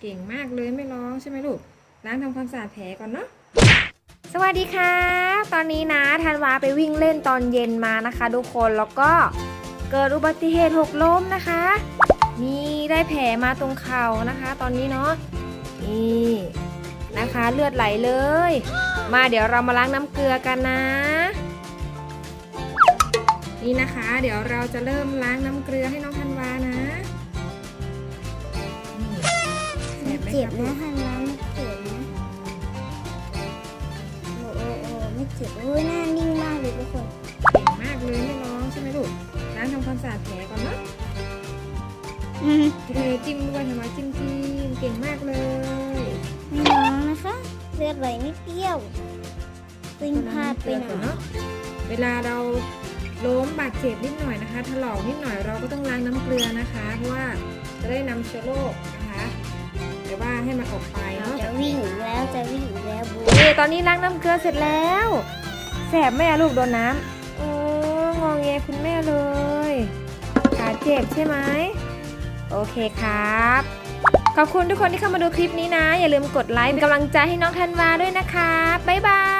เก่งมากเลยไม่ร้องใช่ไหมลูก ล้างทำความสะอาดแผลก่อนเนาะสวัสดีค่ะ ตอนนี้นะธันวาไปวิ่งเล่นตอนเย็นมานะคะทุกคนแล้วก็เกิดอุบัติเหตุหกล้มนะคะมีได้แผลมาตรงเข่านะคะ ตอนนี้เนาะนี่นะคะเลือดไหลเลย มาเดี๋ยวเรามาล้างน้ำเกลือกันนะ นี่นะคะ เดี๋ยวเราจะเริ่มล้างน้ำเกลือให้น้องธันวานะ เจ็บนะครับทางร้านเจ็บนะโอ้โอ้โอ้ไม่เจ็บโอ้ยหน้านิ่งมากเลยทุกคนเก่งมากเลยไม่ร้องใช่ไหมลูกล้างทำความสะอาดแผลก่อนเนาะเออจิ้มด้วยทำไมจิ้มจิ้มเก่งมากเลยไม่น้องนะคะเลือดไหลไม่เปรี้ยววิ่งพลาดไปหน่อยเนาะเวลาเราล้มบาดเจ็บนิดหน่อยนะคะถลอกนิดหน่อยเราก็ต้องล้างน้ำเกลือนะคะ เพราะว่าจะได้นำเชื้อโรค ให้มันออกไปเนาะจะวิ่งอีกแล้วจะวิ่งอีกแล้วบูเอตอนนี้ล้างน้ำเกลือเสร็จแล้ว แสบไหมอะลูกโดนน้ำโอ้งองแงคุณแม่เลยขาเจ็บใช่ไหมโอเคครับ ขอบคุณทุกคนที่เข้ามาดูคลิปนี้นะ อย่าลืมกดไลค์เป็นกำลังใจให้น้องธันวาด้วยนะคะบ๊ายบาย